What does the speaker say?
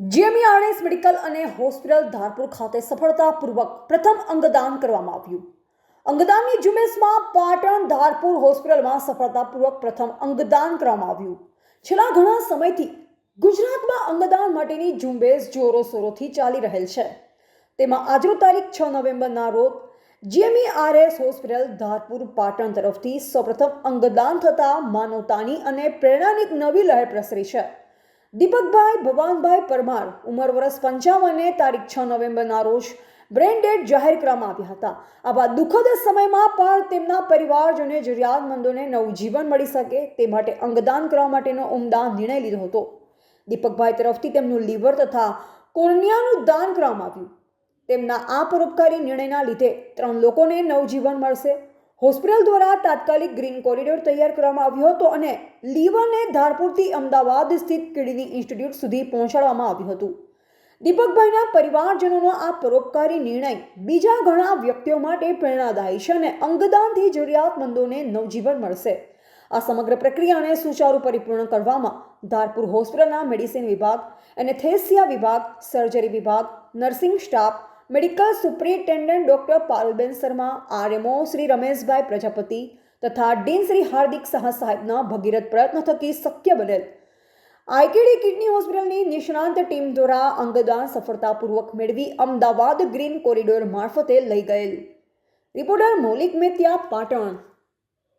GMERS medical અને hospital Dharpur ખાતે સફળતાપૂર્વક પ્રથમ અંગદાન કરવામાં આવ્યું. અંગદાનની ઝુંબેશમાં પાટણ ધારપુર હોસ્પિટલમાં સફળતાપૂર્વક પ્રથમ અંગદાન કરવામાં આવ્યું. છેલ્લા ઘણા સમયથી ગુજરાતમાં અંગદાન માટેની ઝુંબેશ જોરો શોરોથી ચાલી રહેલ છે. તેમાં આજનો તારીખ છ નવેમ્બરના રોજ જીએમઈઆરએસ હોસ્પિટલ ધારપુર પાટણ તરફથી સૌપ્રથમ અંગદાન થતાં માનવતાની અને પ્રેરણાની નવી લહેર પ્રસરી છે. દીપકભાઈ, ભવાનભાઈ પરમાર ઉંમર વર્ષ પંચાવને તારીખ છ નવેમ્બરના રોજ બ્રેન ડેડ જાહેર કરવામાં આવ્યા હતા. આવા દુઃખદ સમયમાં પણ તેમના પરિવારજોને જરૂરિયાતમંદોને નવું જીવન મળી શકે તે માટે અંગદાન કરવા માટેનો ઉમદા નિર્ણય લીધો હતો. દીપકભાઈ તરફથી તેમનું લીવર તથા કોર્નિયાનું દાન કરવામાં આવ્યું. તેમના આ પરોપકારી નિર્ણયના લીધે ત્રણ લોકોને નવજીવન મળશે. હોસ્પિટલ દ્વારા તાત્કાલિક ગ્રીન કોરિડોર તૈયાર કરવામાં આવ્યો હતો અને લીવરને ધારપુરથી અમદાવાદ સ્થિત કિડની ઇન્સ્ટિટ્યૂટ સુધી પહોંચાડવામાં આવ્યું હતું. દીપકભાઈના પરિવારજનોનો આ પરોપકારી નિર્ણય બીજા ઘણા વ્યક્તિઓ માટે પ્રેરણાદાયી છે અને અંગદાનથી જરૂરિયાતમંદોને નવજીવન મળશે. આ સમગ્ર પ્રક્રિયાને સુચારુ પરિપૂર્ણ કરવામાં ધારપુર હોસ્પિટલના મેડિસિન વિભાગ, એનેથેસિયા વિભાગ, સર્જરી વિભાગ, nursing staff medical superintendent doctor Parulben Sharma, RMO Shri Rameshbhai Prajapati તથા ડીન શ્રી હાર્દિક શાહ સાહેબના ભગીરથ પ્રયત્ન થકી શક્ય બનેલ. આઈકેડી કિડની હોસ્પિટલની નિષ્ણાંત ટીમ દ્વારા અંગદાન સફળતાપૂર્વક મેળવી અમદાવાદ ગ્રીન કોરિડોર મારફતે લઈ ગયેલ. રિપોર્ટર મૌલિક મેત્યા પાટણ.